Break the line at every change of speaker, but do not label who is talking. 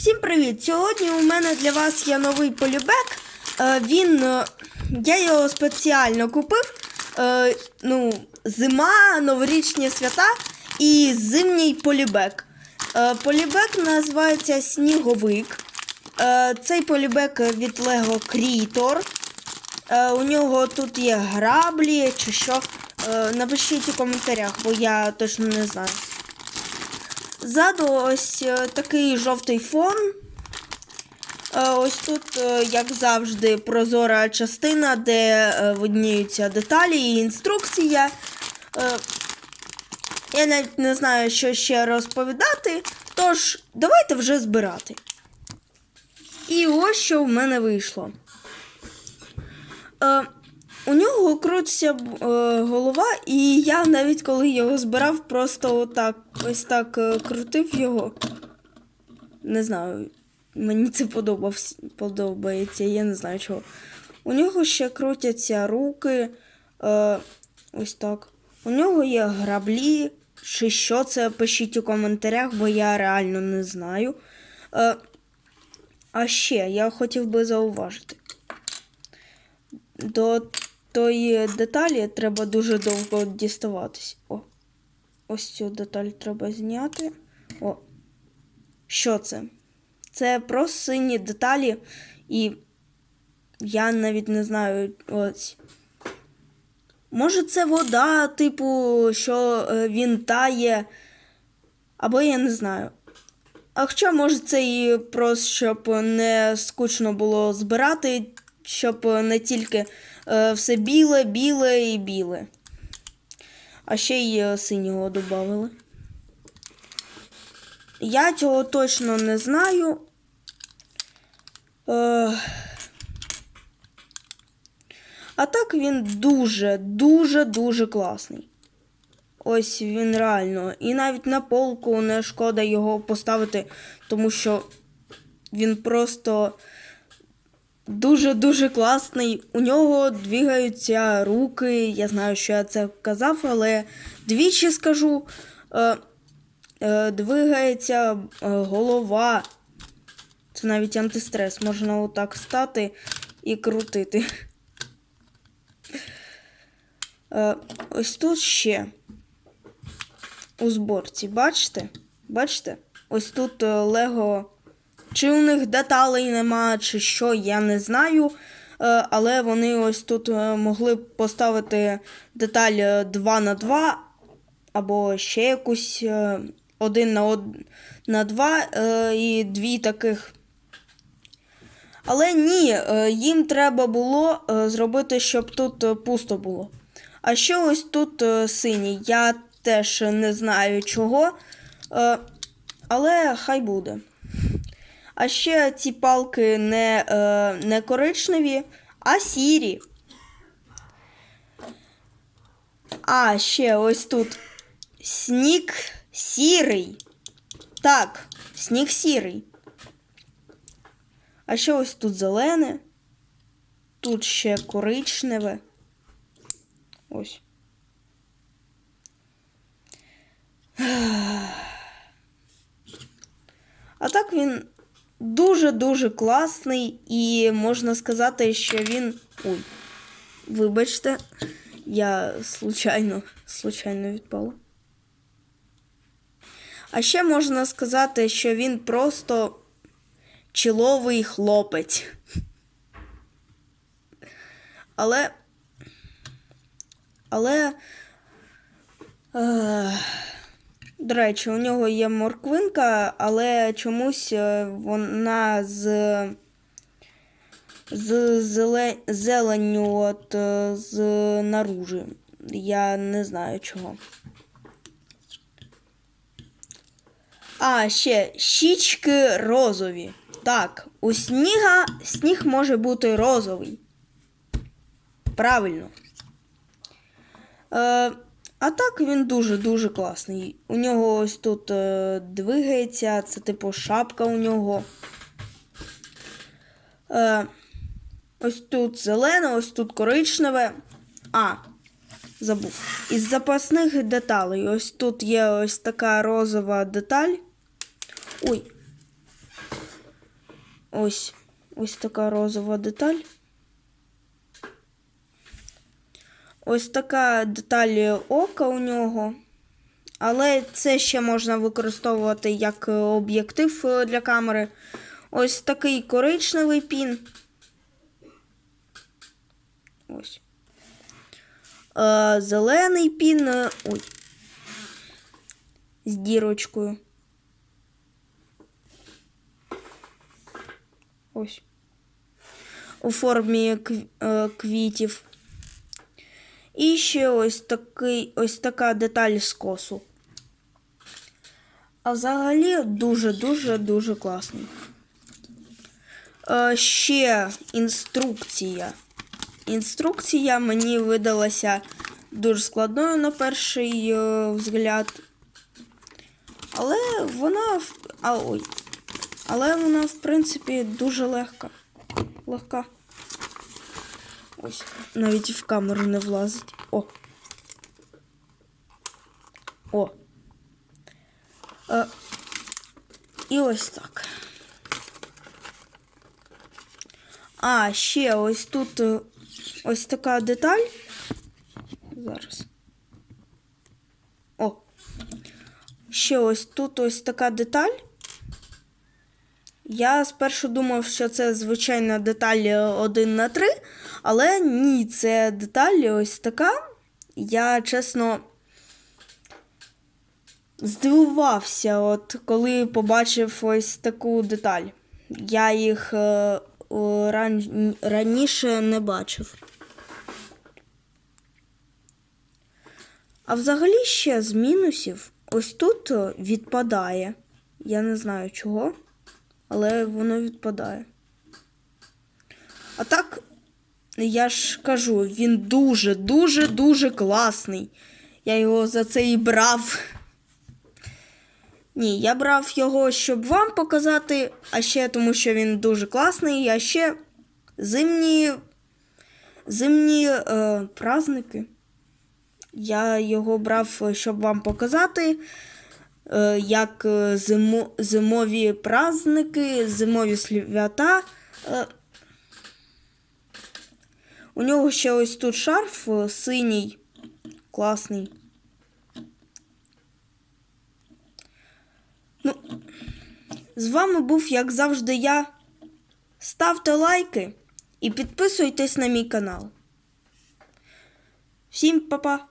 Всім привіт! Сьогодні у мене для вас є новий полюбек. Е, Він. е, Я його спеціально купив. Е, Ну, зима, новорічні свята і зимній полюбек. Е, Полюбек називається Сніговик. Цей полюбек від Lego Creator. У нього тут є граблі чи що. Напишіть у коментарях, бо я точно не знаю. Ззаду ось е, такий жовтий фон. Е, Ось тут, е, як завжди, прозора частина, де видніються деталі і інструкція. Я навіть не знаю, що ще розповідати. Тож, давайте вже збирати. І ось що в мене вийшло. У нього крутиться е, голова, і я навіть коли його збирав, просто отак, ось так е, крутив його. Не знаю, мені це подобається, я не знаю чого. У нього ще крутяться руки. Е, ось так. У нього є граблі. Чи що це пишіть у коментарях, бо я реально не знаю. Е, а ще я хотів би зауважити. До тої деталі треба дуже довго діставатись. О. Ось цю деталь треба зняти. О. Що це? Це просто сині деталі, і я навіть не знаю ось. Може, це вода, типу, що е, він тає, або я не знаю. А хоча, може, це і просто щоб не скучно було збирати, щоб не тільки е, все біле, біле і біле. А ще й е, синього додали. Я цього точно не знаю. Е, а так він дуже, дуже, дуже класний. Ось він реально. І навіть на полку не шкода його поставити, тому що він просто дуже-дуже класний. У нього двигаються руки. Я знаю, що я це казав, але двічі скажу. Е, е, двигається е, голова. Це навіть антистрес. Можна отак стати і крутити. Е, ось тут ще у зборці. Бачите? Бачите? Ось тут е, Лего. Чи у них деталей нема, чи що, я не знаю. Е, Але вони ось тут е, могли б поставити деталь е, 2 на 2 або ще якусь 1 на 1 на 2 е, і дві таких. Але ні, е, їм треба було е, зробити, щоб тут е, пусто було. А ще ось тут е, синій. Я теж не знаю чого. е, Але хай буде. А ще ці палки не, е, не коричневі, а сірі. А ще ось тут сніг сірий. Так, сніг сірий. А ще ось тут зелене. Тут ще коричневе. Ось. А так він дуже-дуже класний і можна сказати, що він. Ой, вибачте, я случайно, случайно відпала. А ще можна сказати, що він просто чоловий хлопець. Але. Але. Е, до речі, у нього є морквинка, але чомусь е, вона з. З зеле... зеленню от е, з наружі. Я не знаю чого. А, ще щічки розові. Так, у сніга сніг може бути розовий. Правильно. Е, а так він дуже-дуже класний. У нього ось тут е, двигається, це типу шапка у нього. Е, ось тут зелене, ось тут коричневе. А, забув. Із запасних деталей. Ось тут є ось така розова деталь. Ой. ось ось така розова деталь. Ось така деталь ока у нього. Але це ще можна використовувати як об'єктив е, для камери. Ось такий коричневий пін. Ось. Е, зелений пін. е, Ой. З дірочкою. Ось. У формі е, квітів. І ще ось такий, ось така деталь з косу. А взагалі дуже-дуже дуже класний. Е, ще інструкція. Інструкція мені видалася дуже складною на перший е, взгляд. Але вона. А, ой. Але вона, в принципі, дуже легка. Легка. Ось, навіть в камеру не влазить. О. О. Е, і ось так. А, ще ось тут ось така деталь. Зараз. О. Ще ось тут ось така деталь. Я спершу думав, що це звичайна деталь 1 на 3, але ні, це деталь ось така. Я чесно здивувався, от коли побачив ось таку деталь. Я їх е, ран... раніше не бачив. А взагалі ще з мінусів ось тут відпадає. Я не знаю чого, але воно відпадає. А так, я ж кажу, він дуже, дуже, дуже класний. Я його за це і брав. Ні, я брав його, щоб вам показати, а ще тому, що він дуже класний, а ще зимні, зимні е, праздники. Я його брав, щоб вам показати, як е, зимо, зимові праздники, зимові свята. Е, у нього ще ось тут шарф е, синій, класний. Ну, з вами був, як завжди, я. Ставте лайки і підписуйтесь на мій канал. Всім па-па!